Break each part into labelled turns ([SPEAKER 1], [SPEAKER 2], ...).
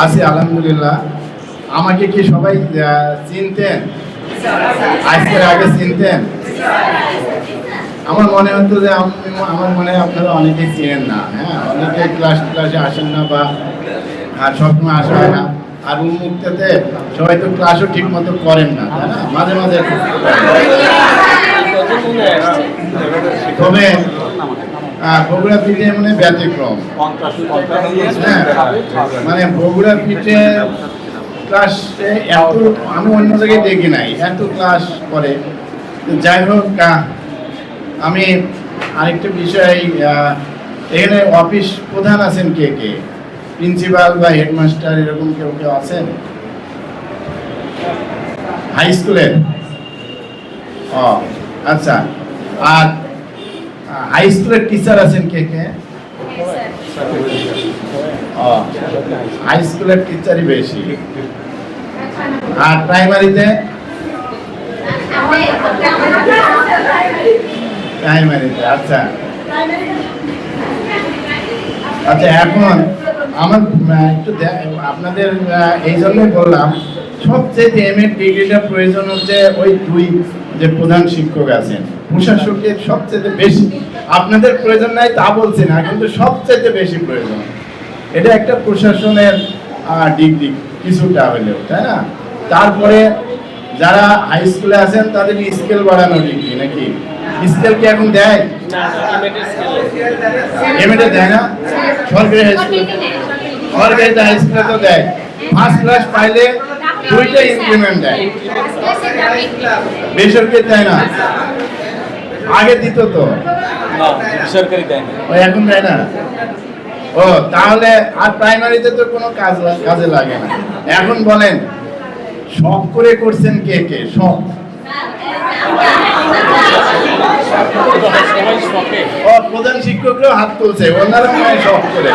[SPEAKER 1] আছি আলহামদুলিল্লাহ। আমাকে কি সবাই চিনতেন? আজকের আগে চিনতেন? আমার মনে হতো যে আমি আমার মনে হয় আপনারা অনেকেই চিনেন না হ্যাঁ? অনেকে ক্লাস ক্লাসে আসেন না বা আর সবসময় আসা হয় না। আর উন্মুক্ততে সবাই তো ক্লাসও ঠিক মতো করেন না তাই না? মাঝে মাঝে তবে আহ, বগুড়া পিঠে মানে ব্যতিক্রম। হ্যাঁ মানে বগুড়া পিঠে ক্লাস এত আমি অন্য জায়গায় দেখি নাই এত ক্লাস করে। যাই হোক আমি আরেকটা বিষয় এখানে অফিস প্রধান আছেন কে কে? প্রিন্সিপাল বা হেডমাস্টার এরকম কেউ কেউ আছেন? হাই স্কুলের ও আচ্ছা। আর হাই স্কুলের টিচার আছেন কে কে? ও হাই স্কুলের টিচারই বেশি। আর প্রাইমারিতে? প্রাইমারিতে আচ্ছা। আচ্ছা এখন আমার একটু আপনাদের এই জন্যই বললাম সবচেয়ে এম এ ডিগ্রিটা প্রয়োজন হচ্ছে ওই দুই যে প্রধান শিক্ষক আছেন। প্রশাসকের সবচেয়ে বেশি। আপনাদের প্রয়োজন নাই তা বলছি না কিন্তু সবচেয়ে বেশি প্রয়োজন। এটা একটা প্রশাসনের ডিগ্রি কিছুটা হলেও তাই না? তারপরে যারা হাই স্কুলে আছেন তাদের স্কেল বাড়ানো ডিগ্রি নাকি? স্কেল কি এখন দেয়? এমএডে দেয়। না? সরকারি হাই স্কুলে সরকারি হাই তো দেয়। ফার্স্ট ক্লাস পাইলে দুইটা ইনক্রিমেন্ট দেয়। বেসরকারি দেয় না। আগে দিত তো।
[SPEAKER 2] সরকারি দেয় না।
[SPEAKER 1] এখন দেয় না। ও তাহলে আর প্রাইমারিতে তো কোনো কাজ কাজে লাগে না। এখন বলেন সব করে করছেন কে কে? সব ও প্রধান শিক্ষকরাও হাত তুলছে। ওনারা মনে হয় সব করে।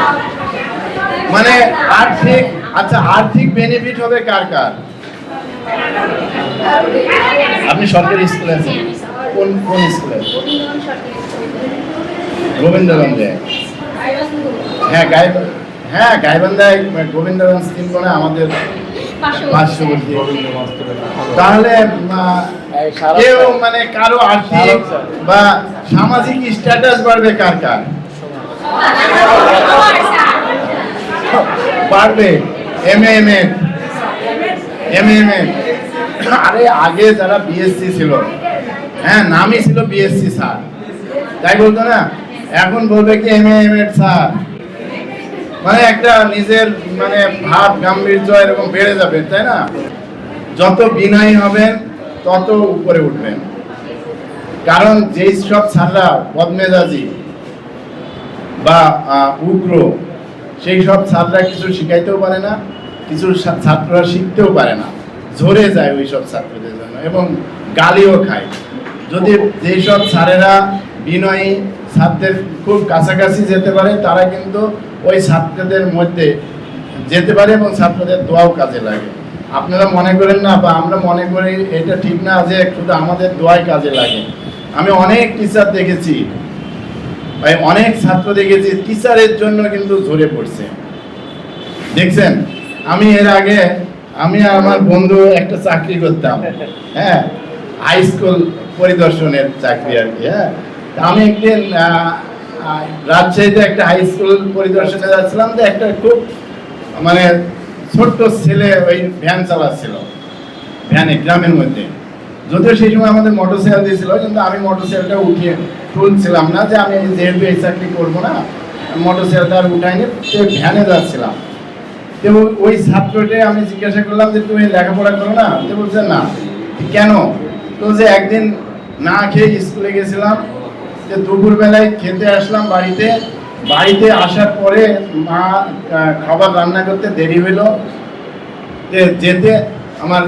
[SPEAKER 1] মানে আর্থিক আচ্ছা আর্থিক বেনিফিট হবে কার কার? আপনি সরকারি স্কুলে আছেন। কোন কোন স্কুলে গোবিন্দগঞ্জে। হ্যাঁ গাই হ্যাঁ গাইবান্ধায় গোবিন্দগঞ্জ তিন কোণে আমাদের পার্শ্ববর্তী। তাহলে কেউ মানে কারও আর্থিক বা সামাজিক স্ট্যাটাস বাড়বে কার কার? বাড়বে M M A M M A আরে, আগে যারা বিএসসি ছিল হ্যাঁ নামই ছিল বিএসসি স্যার। তাই বলতো না? এখন বলবে কি এম এম এড স্যার। মানে একটা নিজের মানে ভাব, গাম্ভীর্য এরকম বেড়ে যাবে, তাই না? যত বিনয়ী হবেন, তত উপরে উঠবেন। কারণ যেই সব ছাত্ররা বদমেজাজি বা উগ্র সেই সব ছাত্ররা কিছু শিখাইতেও পারে না, কিছু ছাত্ররা শিখতেও পারে না। ঝরে যায় ওই সব ছাত্রদের জন্য এবং গালিও খায়। যদি যেই সব স্যারেরা বিনয়ী ছাত্রের খুব কাছাকাছি যেতে পারে, তারা কিন্তু ওই ছাত্রদের মধ্যে যেতে পারে এবং ছাত্রদের দোয়াও কাজে লাগে। আপনারা মনে করেন না, বা আমরা মনে করি এটা ঠিক না যে শুধু আমাদের দোয়াই কাজে লাগে। আমি অনেক টিচার দেখেছি ভাই, অনেক ছাত্র দেখেছি, টিচারের জন্য কিন্তু ঝরে পড়ছে। দেখছেন? আমি এর আগে, আমি আর আমার বন্ধু একটা চাকরি করতাম। হ্যাঁ হাই স্কুল পরিদর্শনের চাকরি আর কি হ্যাঁ। আমি একদিন রাজশাহীতে একটা হাই স্কুল পরিদর্শনে যাচ্ছিলাম যে একটা খুব মানে ছোট্ট ছেলে ওই ভ্যান চালাচ্ছিল, ভ্যানে, গ্রামের মধ্যে। যদিও সেই সময় আমাদের মোটর সাইকেল দিয়েছিল, কিন্তু আমি মোটর সাইকেলটা উঠিয়ে তুলছিলাম না যে আমি যেহেতু এই চাকরি করব না। মোটর সাইকেলটা আর উঠাইনি সে ভ্যানে যাচ্ছিলাম। তো ওই- ছাত্রকে আমি জিজ্ঞাসা করলাম যে, তুমি লেখাপড়া করো না? তো বলছে, না। কেন? তো যে একদিন না খেয়ে স্কুলে গেছিলাম যে দুপুরবেলায় খেতে আসলাম বাড়িতে। বাড়িতে আসার পরে মা খাবার রান্না করতে দেরি হইল। যেতে আমার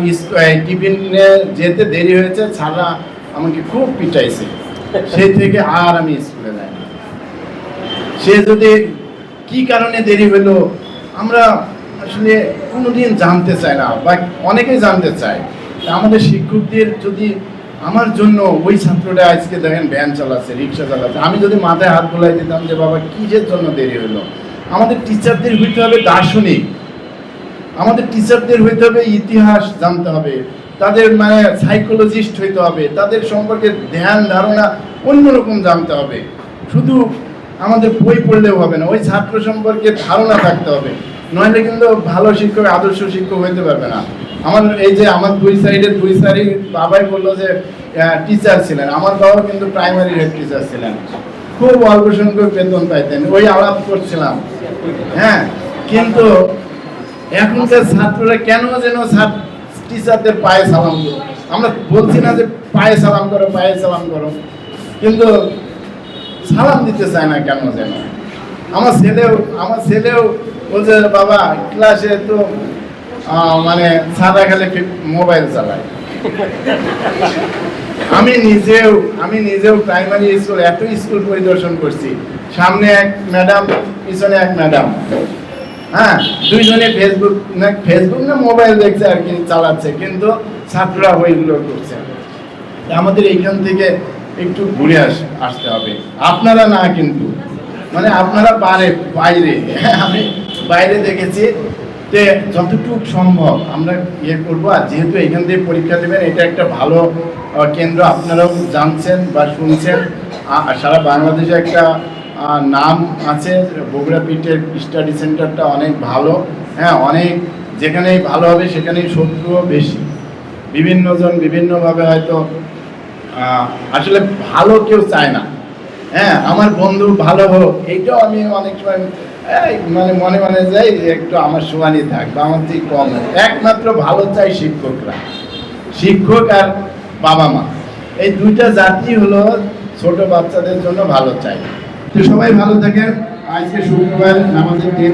[SPEAKER 1] টিফিনে যেতে দেরি হয়েছে ছাড়া আমাকে খুব পিটাইছে। সেই থেকে আর আমি স্কুলে যাই সে যদি কি কারণে দেরি হলো, আমরা আসলে কোনোদিন জানতে চাই না, বা অনেকেই জানতে চায়। আমাদের শিক্ষকদের যদি আমার জন্য ওই ছাত্রটা আজকে দেখেন ভ্যান চালাচ্ছে, রিক্সা চালাচ্ছে, আমি যদি মাথায় হাত বোলাই দিতাম যে বাবা, কিসের জন্য দেরি হলো? আমাদের টিচারদের হইতে হবে দার্শনিক। আমাদের টিচারদের হইতে হবে, ইতিহাস জানতে হবে। তাদের মানে সাইকোলজিস্ট হইতে হবে, তাদের সম্পর্কে ধ্যান, ধারণা অন্যরকম জানতে হবে। শুধু আমাদের বই পড়লেও হবে না, ওই ছাত্র সম্পর্কে ধারণা থাকতে হবে। নইলে কিন্তু ভালো শিক্ষক, আদর্শ শিক্ষক হইতে পারবে না। আমার এই যে আমার দুই সাইডের দুই সাইডে বাবাই বলল যে টিচার ছিলেন। আমার বাবা কিন্তু প্রাইমারি হেড টিচার ছিলেন। খুব অল্প সংখ্যক বেতন পাইতেন, ওই আলাপ করছিলাম। হ্যাঁ কিন্তু এখনকার ছাত্ররা কেন যেন টিচারদের পায়ে সালাম করো আমরা বলছি না যে পায়ে সালাম করো, পায়ে সালাম করো। কিন্তু সালাম দিতে চায় না কেন যেন? আমার ছেলেও আমার ছেলেও বলছে, বাবা ক্লাসে তো মানে সাদা খালি মোবাইল চালায়। আমি নিজেও আমি নিজেও প্রাইমারি স্কুল এত স্কুল পরিদর্শন করছি। সামনে এক ম্যাডাম পিছনে এক ম্যাডাম হ্যাঁ দুইজনে ফেসবুক না ফেসবুক না মোবাইল দেখছে আর কি, চালাচ্ছে, কিন্তু ছাত্ররা ওইগুলো করছে। আমাদের এইখান থেকে একটু ঘুরে আস, আসতে হবে। আপনারা না কিন্তু মানে আপনারা বাইরে বাইরে। আমি বাইরে দেখেছি যে যতটুকু সম্ভব আমরা ইয়ে করব, আর যেহেতু এখান থেকে পরীক্ষা দেবেন, এটা একটা ভালো কেন্দ্র। আপনারাও জানছেন বা শুনছেন সারা বাংলাদেশে একটা নাম আছে, বগুড়া পিঠের স্টাডি সেন্টারটা অনেক ভালো। হ্যাঁ অনেক যেখানেই ভালো হবে সেখানেই শত্রুও বেশি। বিভিন্নজন বিভিন্নভাবে হয়তো আসলে ভালো কেউ চায় না। হ্যাঁ আমার বন্ধু ভালো হোক, এইটাও আমি অনেক সময় মানে মনে মনে যাই একটু আমার সমানই থাক বা আমার থেকে কম। একমাত্র ভালো চাই শিক্ষকরা। শিক্ষক আর বাবা মা। এই দুইটা জাতি হলো ছোট বাচ্চাদের জন্য ভালো চাই। তো সবাই ভালো থাকেন। আজকে শুক্রবার নামাজের দিন।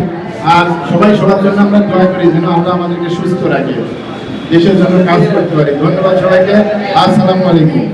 [SPEAKER 1] আর সবাই সবার জন্য আমরা দোয়া করি যেন আমরা আমাদেরকে সুস্থ রাখি। দেশের জন্য কাজ করতে পারি। ধন্যবাদ সবাইকে। আসসালামু আলাইকুম।